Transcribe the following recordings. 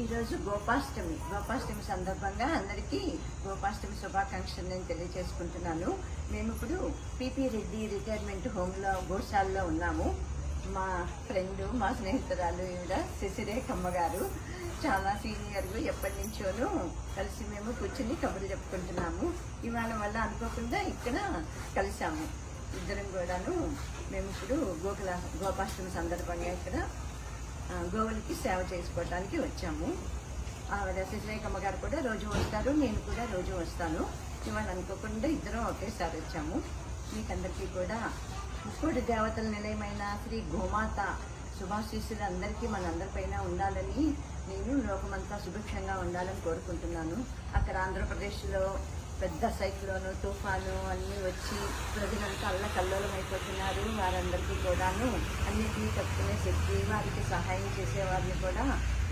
ఈరోజు గోపాష్టమి. గోపాష్టమి సందర్భంగా అందరికీ గోపాష్టమి శుభాకాంక్షలు నేను తెలియజేసుకుంటున్నాను. మేము ఇప్పుడు పిపి రెడ్డి రిటైర్మెంట్ హోమ్లో గోశాలలో ఉన్నాము. మా ఫ్రెండ్ మా స్నేహితురాలు ఈవిడ శశిరేఖమ్మ గారు చాలా సీనియర్లు ఎప్పటి నుంచోనూ కలిసి మేము కూర్చుని కబుర్లు చెప్పుకుంటున్నాము. ఇవాళ వల్ల అనుకోకుండా ఇక్కడ కలిసాము ఇద్దరం కూడాను మేము ఇప్పుడు గోకుల గోపాష్టమి సందర్భంగా ఇక్కడ గోవులకి సేవ చేసుకోవడానికి వచ్చాము. ఆవిడ శశిరేఖమ్మ గారు కూడా రోజు వస్తారు నేను కూడా రోజు వస్తాను. ఇవాళ అనుకోకుండా ఇద్దరం ఒకేసారి వచ్చాము. మీకందరికీ కూడా ముక్కుడు దేవతల నిలయమైన శ్రీ గోమాత శుభాశీస్సులు అందరికీ మనందరిపైన ఉండాలని నేను లోకమంతా సుభిక్షంగా ఉండాలని కోరుకుంటున్నాను. అక్కడ ఆంధ్రప్రదేశ్లో పెద్ద సైక్లోను తుఫాను అన్నీ వచ్చి ప్రజలంతా అల్ల కల్లోలం అయిపోతున్నారు. వారందరికీ కూడాను అన్నిటినీ తట్టుకునే శక్తి వారికి సహాయం చేసే వారిని కూడా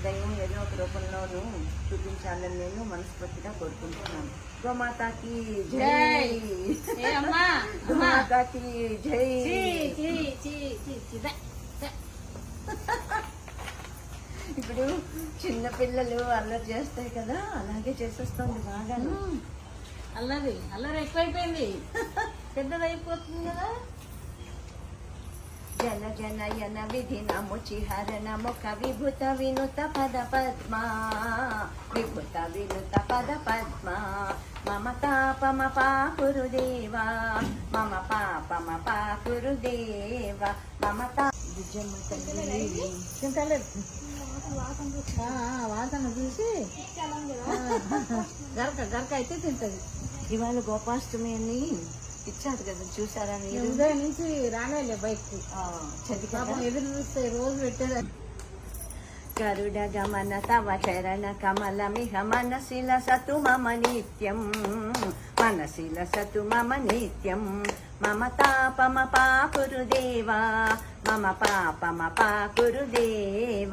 దైవం ఏదో ఒక రూపంలోనూ చూపించాలని నేను మనస్ఫూర్తిగా కోరుకుంటున్నాను. గోమాతాకి జై! గోమాతాకి జై. ఇప్పుడు చిన్న పిల్లలు అల్లరి చేస్తాయి కదా అలాగే చేసేస్తుంది బాగా ఉమ్. అల్లరి అల్లరి ఎక్కువైపోయింది. అయిపోతుంది కదా. జన జనయన విధి నముచి హరణ ముఖ విభుత వినుత పద పద్మా. విభుత వినుత పద పద్మా. మమ తాపమ పాకురుదేవా మమ పాపమ పాకురుదేవ మమ తా వాసన చూసి. గరక గరక అయితే తింటది. ఇవాళ గోపాష్టమి అని. ఇచ్చారు కదా చూసారా మీరు? ఉదయం నుంచి రానేలే బయటకు చదివారా? పాపం ఎదురు చూస్తే రోజు పెట్టేది. గరుడ గమన తవ చరణ కమలమిహ మనసిల సతు మమ నిత్యం. మనసిల సతు మమ నిత్యం. మమ తాపమ పాకురుదేవా మమ పాపమ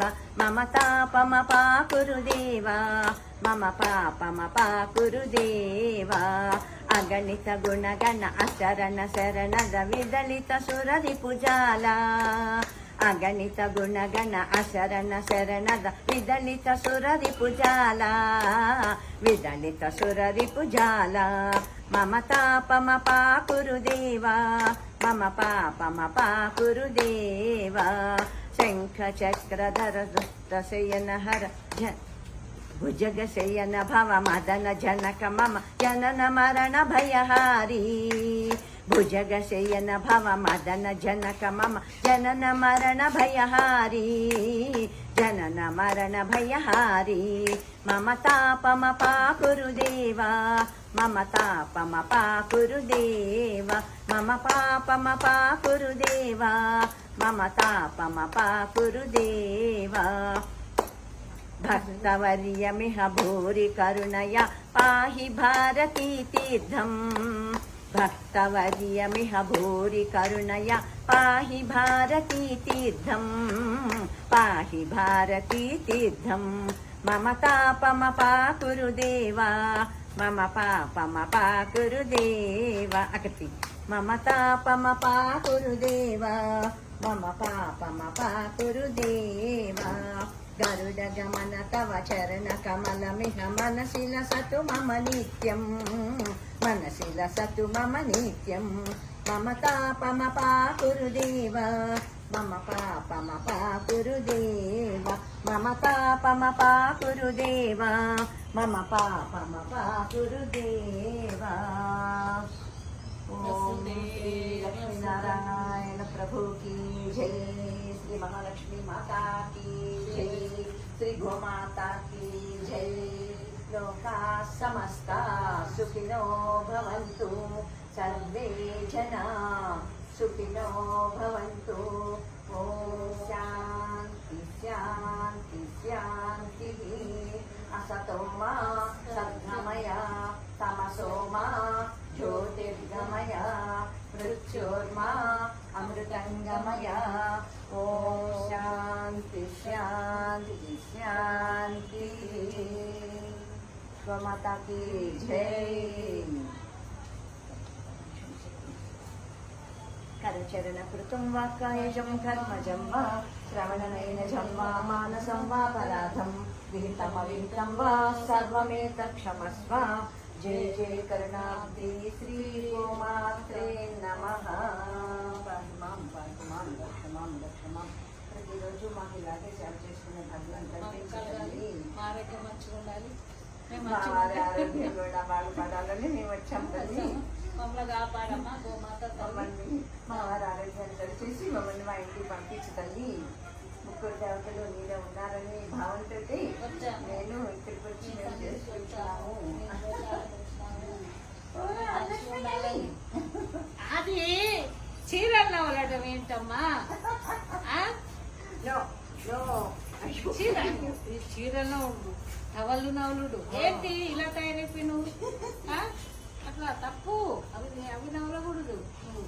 పాకురుదేవ మమ తాపమ పాకురుదేవా మమ పాపమ పాకురుదేవా అగణిత గుణగణ అశరణ శరణద విదలిత సురది పుజాల. అగణిత గుణగణ అశరణ శరణద విదలిత సురది పుజాల. విదలిత సురది పుజాల. మమ తాపమ పాకురుదేవా మమ పాపమ పాకురుదేవా శంఖ शङ्खचक्रधरदशयनहर हर भुजगशयन भव मदन जनक मम जनन मरण भयहारी भुजगशयन भव मदन जनक मम जनन मरण भयहारी జనక మమ జనన మరణ భయహారీ జనన మరణ భయహారీ మమ తాపమ పాకురుదేవా మమ తాపమ పాకురుదేవ మమ పాపమ పాకురుదేవా మమ తాపమ పాకురుదేవా భక్తవర్యమిహ భూరి కరుణయ పాహి భారతీ తీర్థం భక్తవర్యమిహ భూరి కరుణయ పాహి భారతీ తీర్థం పాహి భారతీ తీర్థం మమ తాపమ పాకురుదేవా మమ పాపమ పాకురుదేవ మనసిల సతు మమ నిత్యం. మమ పాపమ పాకురుదేవ మమ పాపమ పాకురుదేవ మమ పాపమ పాకురుదేవ మమ పాపమ పాకురుదేవ ఓం లక్ష్మీనారాయణ ప్రభుకి జై. శ్రీ మహాలక్ష్మి మాతా జై. శ్రీ గోమాతా జై. లోకా సమస్త సుఖినో భవంతు. సర్వే జనా సుఖినో భవంతు. ఓం శాంతి శాంతి శాంతి. అసతో మా సద్గమయ తమసో మా జ్యోతిర్గమయ మృత్యోర్మా అమృతంగమయ. ఓం శాంతి శాంతి శాంతి. గోమాతాకి జై కరచరణకృతం వా కాయజం కర్మజం వా శ్రవణనైనజం వా మానసం వా పరాధం వా సర్వమేత క్షమస్వ జయ జయ శ్రీ గోమాత్రే నమ దక్షమాం దక్షమాం ప్రతిరోజు మాకు ఇలాగే సేవ చేసుకునే భగవంతుడు ఆరోగ్యం మంచిగా ఉండాలి కూడా బాగుపడాలని మేము వచ్చాం తల్లి మమ్మల్ని కాపాడమ్మా గోమాత తల్లి. మమ్మల్ని మా వారి ఆరోగ్యాన్ని దయచేసి మమ్మల్ని మా ఇంటికి పంపించు తల్లి. ముగ్గురు దేవతలు నీలో ఉన్నారని భావంతో. నేను ఇక్కడికి వచ్చి మేము చేసుకుంటున్నాము. అది చీరలు నవలడం ఏంటమ్మా? చీర చీరలో ఉండు. టవళ్ళు నవలుడు. ఏంటి ఇలా తయారైపోయి నువ్వు ఆ? అట్లా తప్పు. అవి అవి నవలకూడదు. నువ్వు